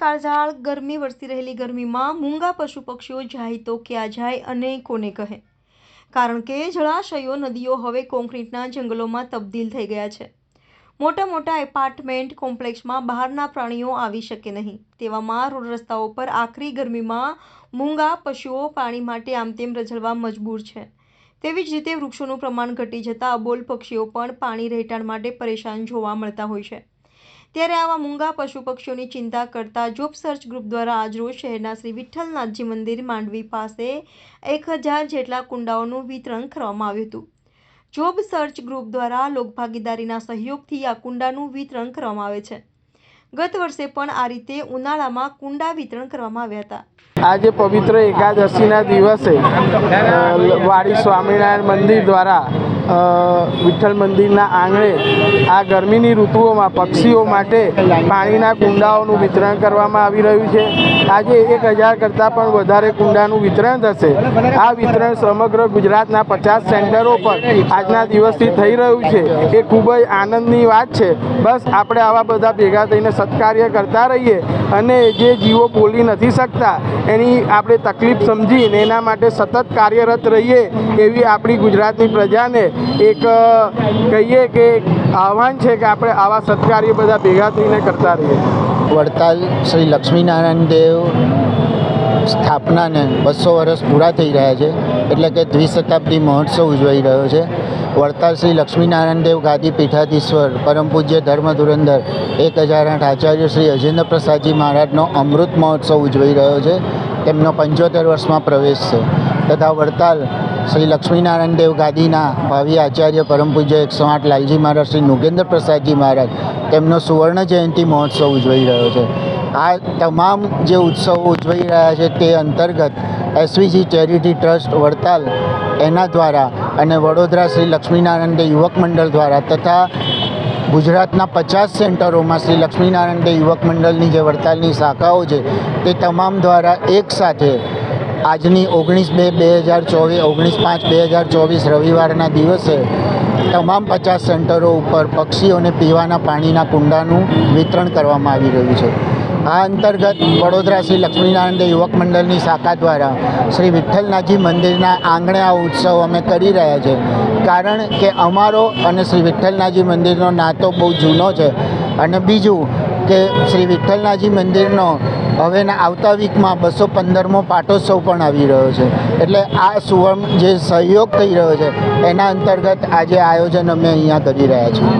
કાળઝાળ ગરમી વરસી રહેલી ગરમીમાં મૂંગા પશુ પક્ષીઓ જાય તો ક્યાં જાય અને કોને કહે? કારણ કે જળાશયો, નદીઓ હવે કોન્ક્રીટના જંગલોમાં તબદીલ થઈ ગયા છે. મોટા મોટા એપાર્ટમેન્ટ કોમ્પ્લેક્સમાં બહારના પ્રાણીઓ આવી શકે નહીં. તેવામાં રોડ રસ્તાઓ પર આકરી ગરમીમાં મૂંગા પશુઓ પાણી માટે આમતેમ રઝળવા મજબૂર છે. તેવી જ રીતે વૃક્ષોનું પ્રમાણ ઘટી જતાં અબોલ પક્ષીઓ પણ પાણી રહેઠાણ માટે પરેશાન જોવા મળતા હોય છે. ત્યારે આવા મૂંગા પશુ પક્ષીઓની ચિંતા કરતા જોબ સર્ચ ગ્રુપ દ્વારા આજરોજ શહેરના શ્રી વિઠ્ઠલનાથજી મંદિર માંડવી પાસે એક હજાર જેટલા કુંડાઓનું વિતરણ કરવામાં આવ્યું હતું. જોબ સર્ચ ગ્રુપ દ્વારા લોકભાગીદારીના સહયોગથી આ કુંડાનું વિતરણ કરવામાં આવે છે. ગત વર્ષે પણ આ રીતે ઉનાળામાં કુંડા વિતરણ કરવામાં આવ્યા હતા. આજે પવિત્ર એકાદશીના દિવસે વાડી સ્વામિનારાયણ મંદિર દ્વારા વિઠ્ઠલ મંદિરના આંગણે આ ગરમીની ઋતુઓમાં પક્ષીઓ માટે પાણીના કુંડાઓનું વિતરણ કરવામાં આવી રહ્યું છે. આજે એક હજાર કરતાં પણ વધારે કુંડાનું વિતરણ થશે. આ વિતરણ સમગ્ર ગુજરાતના પચાસ સેન્ટરો પર આજના દિવસથી થઈ રહ્યું છે. એ ખૂબ જ આનંદની વાત છે. બસ આપણે આવા બધા ભેગા થઈને સત્કાર્ય કરતા રહીએ અને જે જીવો બોલી નથી શકતા, એની આપણે તકલીફ સમજીને એના માટે સતત કાર્યરત રહીએ એવી આપણી ગુજરાતની પ્રજાને એક કહીએ કે આહવાન છે કે આપણે આવા સત્કાર્ય બધા ભેગા થઈને કરતા રહીએ. વડતાલ શ્રી લક્ષ્મીનારાયણ દેવ સ્થાપનાને બસો વર્ષ પૂરા થઈ રહ્યા છે. એટલે કે દ્વિશતાબ્દી મહોત્સવ ઉજવાઈ રહ્યો છે. વડતાલ શ્રી લક્ષ્મીનારાયણ દેવ ગાદી પીઠાધીશ્વર, પરમ પૂજ્ય ધર્મ ધુરંધર, એક હજાર આઠ આચાર્ય શ્રી અજેન્દ્ર પ્રસાદજી મહારાજનો અમૃત મહોત્સવ ઉજવાઈ રહ્યો છે. તેમનો પંચોતેર વર્ષમાં પ્રવેશ છે. તથા વડતાલ શ્રી લક્ષ્મીનારાયણ દેવ ગાદીના ભાવિ આચાર્ય, પરમ પૂજ્ય એકસો આઠ લાલજી મહારાજ, શ્રી નુગેન્દ્ર પ્રસાદજી મહારાજ, તેમનો સુવર્ણ જયંતિ મહોત્સવ ઉજવાઈ રહ્યો છે. આ તમામ જે ઉત્સવો ઉજવાઈ રહ્યા છે તે અંતર્ગત એસવીજી ચેરિટી ટ્રસ્ટ વડતાલ એના દ્વારા અને વડોદરા શ્રી લક્ષ્મીનારાયણ યુવક મંડળ દ્વારા તથા ગુજરાતના પચાસ સેન્ટરોમાં શ્રી લક્ષ્મીનારાયણ દે યુવક મંડળની જે વડતાલની શાખાઓ છે તે તમામ દ્વારા એક સાથે આજની ઓગણીસ બે બે હજાર ચોવીસ ઓગણીસ પાંચ બે હજાર ચોવીસ રવિવારના દિવસે તમામ પચાસ સેન્ટરો ઉપર પક્ષીઓને પીવાના પાણીના કુંડાનું વિતરણ કરવામાં આવી રહ્યું છે. આ અંતર્ગત વડોદરા શ્રી લક્ષ્મીનારાયણ યુવક મંડળની શાખા દ્વારા શ્રી વિઠ્ઠલનાથજી મંદિરના આંગણે આ ઉત્સવ અમે કરી રહ્યા છે. કારણ કે અમારો અને શ્રી વિઠ્ઠલનાથજી મંદિરનો નાતો બહુ જૂનો છે અને બીજું કે શ્રી વિઠ્ઠલનાથજી મંદિરનો હવેના આવતા વીકમાં બસો પંદરમો પાટોત્સવ પણ આવી રહ્યો છે. એટલે આ સુવર્ણ જે સહયોગ થઈ રહ્યો છે, એના અંતર્ગત આજે આયોજન અમે અહીંયા કરી રહ્યા છીએ.